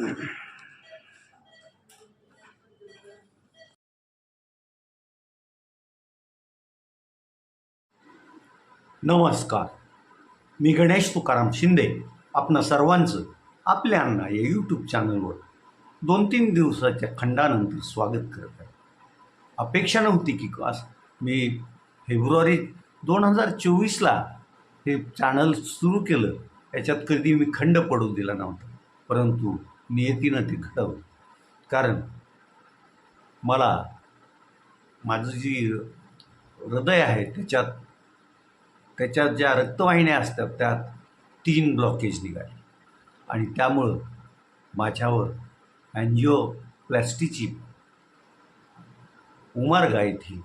नमस्कार. मी गणेश तुकाराम शिंदे. आपणा सर्वांचं आपल्या अण्णा या यूट्यूब चॅनलवर दोन तीन दिवसाच्या खंडानंतर स्वागत करत आहे. अपेक्षा नव्हती की आज मी फेब्रुवारी दोन हजार चोवीसला हे चॅनल सुरू केलं. याच्यात कधी मी खंड पडू दिला नव्हता. परंतु नियतीनं ते घडवलं. कारण मला माझं जी हृदय आहे त्याच्यात त्याच्यात ज्या रक्तवाहिन्या असतात त्यात तीन ब्लॉकेज निघाले. आणि त्यामुळं माझ्यावर अँजिओप्लॅस्टीची उमारगा येथील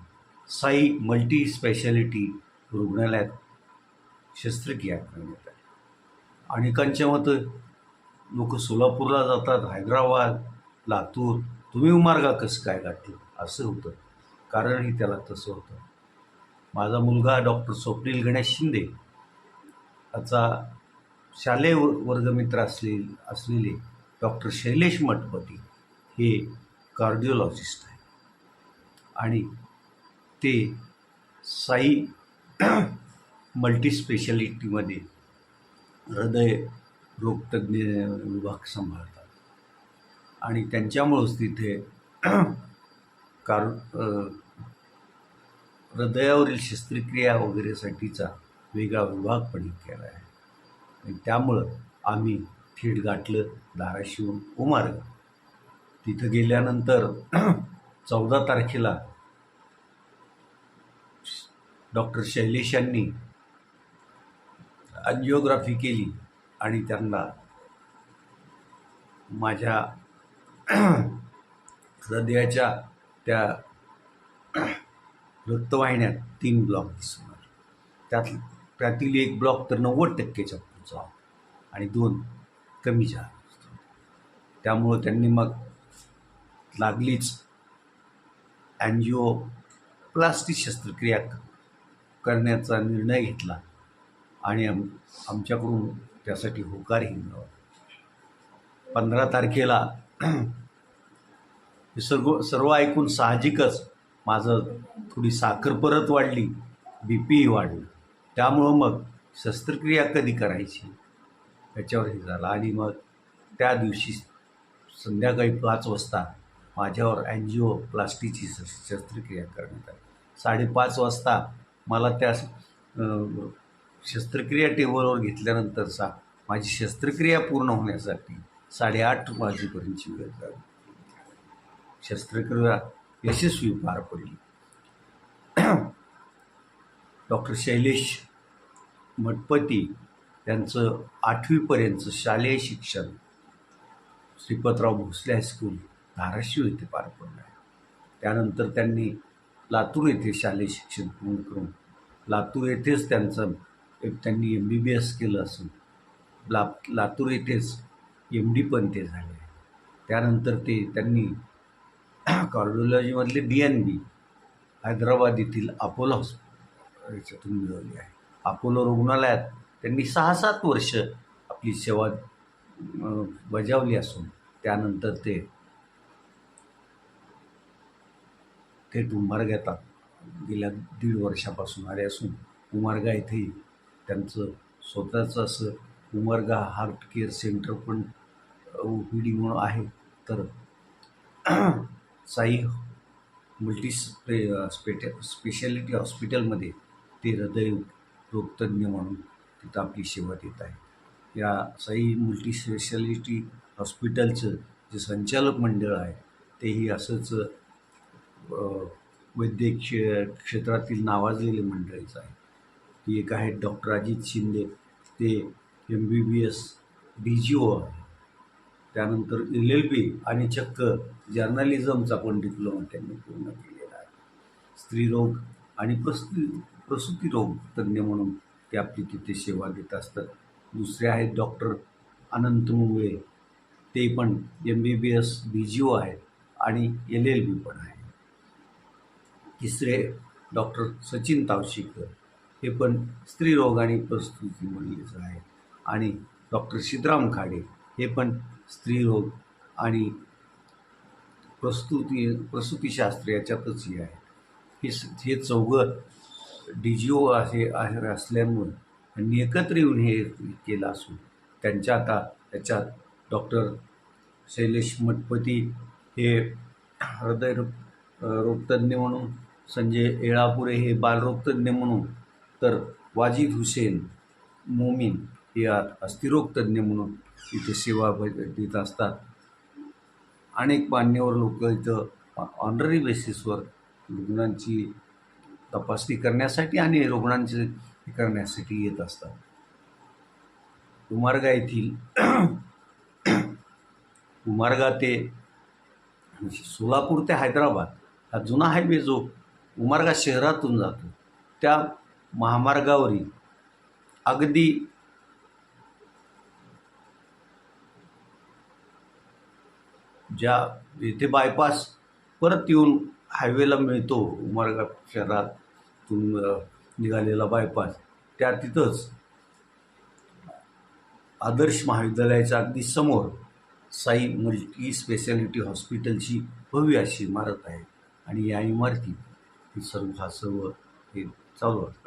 साई मल्टी स्पेशालिटी रुग्णालयात शस्त्रक्रिया करण्यात आली. अनेकांच्या मतं लोक सोलापूरला जातात हैदराबाद लातूर. तुम्ही उमार्गा कसं काय गाठलं असं होतं. कारणही त्याला तसं होतं. माझा मुलगा डॉक्टर स्वप्नील गणेश शिंदे याचा शालेय व वर्गमित्र असले असलेले डॉक्टर शैलेश मठपती हे कार्डिओलॉजिस्ट आहे आणि ते साई मल्टीस्पेशालिटीमध्ये हृदय रोगतज्ञ विभाग सांभाळतात. आणि त्यांच्यामुळंच तिथे कार हृदयावरील शस्त्रक्रिया वगैरेसाठीचा वेगळा विभाग पण केला आहे. आणि त्यामुळं आम्ही थेट गाठलं धाराशिवून उमारग. तिथं गेल्यानंतर चौदा तारखेला डॉक्टर शैलेश यांनी अँजिओग्राफी केली. आणि त्यांना माझ्या हृदयाच्या त्या वृत्तवाहिन्यात तीन ब्लॉक दिसणार त्यात त्यातील एक ब्लॉक तर नव्वद टक्केच्या पुढचा आणि दोन कमीच्या त्यामुळं त्यांनी मग लागलीच अँजिओ प्लास्टिक शस्त्रक्रिया करण्याचा निर्णय घेतला आणि आमच्याकडून त्यासाठी होकारही मिळवला. पंधरा तारखेला हे सर्व सर्व ऐकून साहजिकच माझं थोडी साखर परत वाढली बी पीही वाढलं. त्यामुळं मग शस्त्रक्रिया कधी करायची? याच्यावर हे झालं. आणि मग त्या दिवशी संध्याकाळी पाच वाजता माझ्यावर अँजिओ प्लास्टिकची शस्त्रक्रिया करण्यात आली. साडेपाच वाजता मला त्या शस्त्रक्रिया टेबलवर घेतल्यानंतर सा माझी शस्त्रक्रिया पूर्ण होण्यासाठी साडेआठ वाजेपर्यंतची वेळ झाली शस्त्रक्रिया यशस्वी पार पडली. डॉक्टर शैलेश मठपती त्यांचं आठवीपर्यंतचं शालेय शिक्षण श्रीपतराव भोसले हायस्कूल धाराशिव येथे पार पडलं आहे. त्यानंतर त्यांनी लातूर येथे शालेय शिक्षण पूर्ण करून लातूर येथेच त्यांचं त्यांनी एम बी बी एस केलं असून ला लातूर येथेच एम डी पण ते झाले त्यानंतर ते त्यांनी कार्डिओलॉजीमधले डी एन बी हैदराबाद येथील अपोलो हॉस्पिटल याच्यातून मिळवली आहे. अपोलो रुग्णालयात त्यांनी सहा सात वर्ष आपली सेवा बजावली असून त्यानंतर ते थेट उंबरगा येतात गेल्या दीड वर्षापासून आले असून उमार्गा येथेही त्यांचं स्वतःचं असं उमरगा हार्ट केअर सेंटर पण ओ पी डी म्हणून आहे. तर साई मल्टी स्पे स्पेट स्पेशालिटी हॉस्पिटलमध्ये ते हृदय रोगतज्ञ म्हणून तिथं आपली सेवा देत आहे. या साई मल्टी स्पेशालिटी हॉस्पिटलचं जे संचालक मंडळ आहे तेही असंच वैद्यकीय क्षे क्षेत्रातील नावाजलेले मंडळीचं आहे. ती एक आहेत डॉक्टर अजित शिंदे. ते M B B S D G O आहे. त्यानंतर एल एल बी आणि चक्क जर्नालिझमचा पण डिप्लोमा त्यांनी पूर्ण केलेला आहे. स्त्रीरोग आणि प्रसूती प्रसूती रोग तज्ज्ञ म्हणून ते आपली तिथे सेवा देत असतात. दुसरे आहेत डॉक्टर अनंत मुंगळे. ते पण एम बी बी एस बी जी ओ आहेत आणि एल एल बी पण आहे तिसरे डॉक्टर सचिन तावशीकर. हे पण स्त्रीरोग आणि म्हणलेच आहे. आणि डॉक्टर सिद्धराम खाडे हे पण स्त्रीरोग आणि प्रस्तुती प्रसूतीशास्त्र याच्यातच हे आहे. हे हे चौघं डी जी ओ असे आहे असल्यामुळे त्यांनी एकत्र येऊन हे केलं असून त्यांच्या आता त्याच्यात डॉक्टर शैलेश मठपती हे हृदयरोग रोगतज्ञ म्हणून संजय येळापुरे हे बालरोगतज्ञ म्हणून तर वाजिद हुसेन मोमीन हे अस्थिरोगतज्ञ म्हणून इथे सेवा देत असतात. अनेक मान्यवर लोक इथं ऑनररी बेसिसवर रुग्णांची तपासणी करण्यासाठी आणि रुग्णांचे हे करण्यासाठी येत असतात. उमार्गा येथील उमार्गा ते सोलापूर ते हैदराबाद हा जुना हायवे जो उमार्गा शहरातून जातो त्या महामार्गावरील अगदी ज्या इथे बायपास परत येऊन हायवेला मिळतो उमरगा शहरातून निघालेला बायपास त्या तिथंच आदर्श महाविद्यालयाच्या अगदी समोर साई मल्टी स्पेशालिटी हॉस्पिटलची भव्य अशी इमारत आहे आणि या इमारतीत सर्व हा सर्व हे चालू आहे.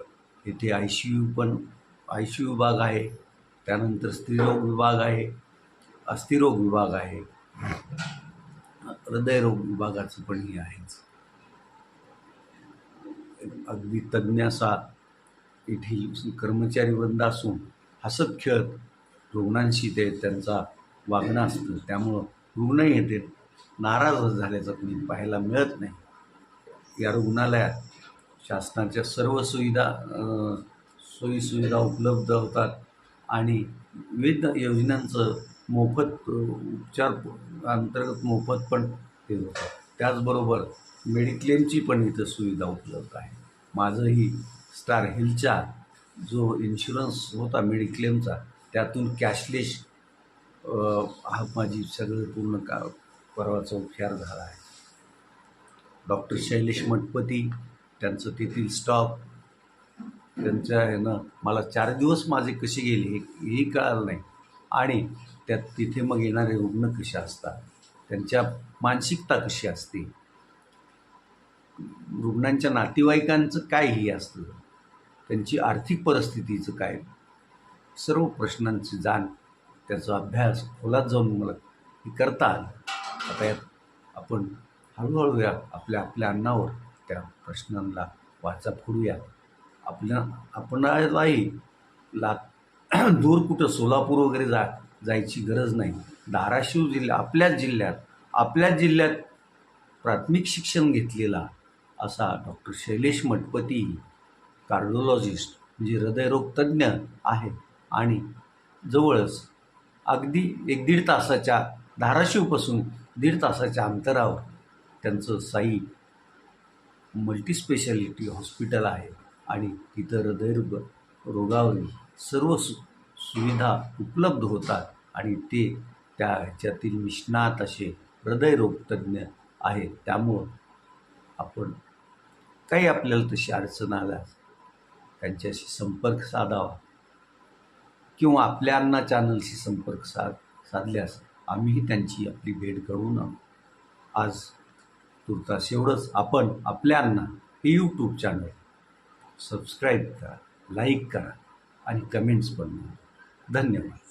इथे आय सी यू पण आय सी यू विभाग आहे. त्यानंतर स्त्रीरोग विभाग आहे अस्थिरोग विभाग आहे. हृदयरोग विभागाचं पण हे आहेच. अगदी तज्ज्ञ असा येथील कर्मचारी वृंद असून हसत खेळत रुग्णांशी ते त्यांचा वागणं असतं. त्यामुळं रुग्णही येते नाराज झाल्याचं कोणी पाहायला मिळत नाही. या रुग्णालयात शासनाच्या सर्व सुविधा सोयीसुविधा उपलब्ध होतात. आणि विविध योजनांचं मोफत उपचार अंतर्गत मोफत पण हे होतं त्याचबरोबर मेडिक्लेमची पण इथं सुविधा उपलब्ध आहे. माझंही स्टार हिलचा जो इन्शुरन्स होता मेडिक्लेमचा त्यातून कॅशलेस हा माझी सगळं पूर्ण का परवाचा उपचार झाला आहे. डॉक्टर शैलेश मठपती त्यांचं तेथील स्टॉफ त्यांच्या ह्यानं मला चार दिवस माझे कसे गेले हे हे कळालं नाही. आणि त्यात तिथे मग येणारे रुग्ण कसे असतात त्यांच्या मानसिकता कशी असते रुग्णांच्या नातेवाईकांचं काय हे असतं त्यांची आर्थिक परिस्थितीचं काय सर्व प्रश्नांची जाण त्याचा अभ्यास खोलात जाऊन मला हे करता आलं. आता यात आपण हळूहळू या आपल्या आपल्या अन्नावर त्या प्रश्नांना वाचा फोडूया. आपल्या आपणालाही ला दूर कुठं सोलापूर वगैरे जा जायची गरज नाही. धाराशिव जिल्हा आपल्याच जिल्ह्यात आपल्याच जिल्ह्यात प्राथमिक शिक्षण घेतलेला असा डॉक्टर शैलेश मठपती कार्डिओलॉजिस्ट म्हणजे हृदयरोग तज्ज्ञ आहे. आणि जवळच अगदी एक दीड तासाच्या धाराशिवपासून दीड तासाच्या अंतरावर त्यांचं साई मल्टीस्पेशालिटी हॉस्पिटल आहे आणि तिथं हृदयरोग रोगावरील सर्व सु सुविधा उपलब्ध होतात आणि ते त्या ह्याच्यातील निष्णात असे हृदयरोगतज्ञ आहेत. त्यामुळं आपण काही आपल्याला तशी अडचण आल्यास त्यांच्याशी संपर्क साधावा किंवा आपल्या अन्ना चॅनलशी संपर्क साध साधल्यास आम्हीही त्यांची आपली भेट घडवून आणू. आज तुर्तास एवढंच आपण आपल्या हे यूट्यूब चॅनल सबस्क्राईब करा लाईक करा आणि कमेंट्स पण धन्यवाद.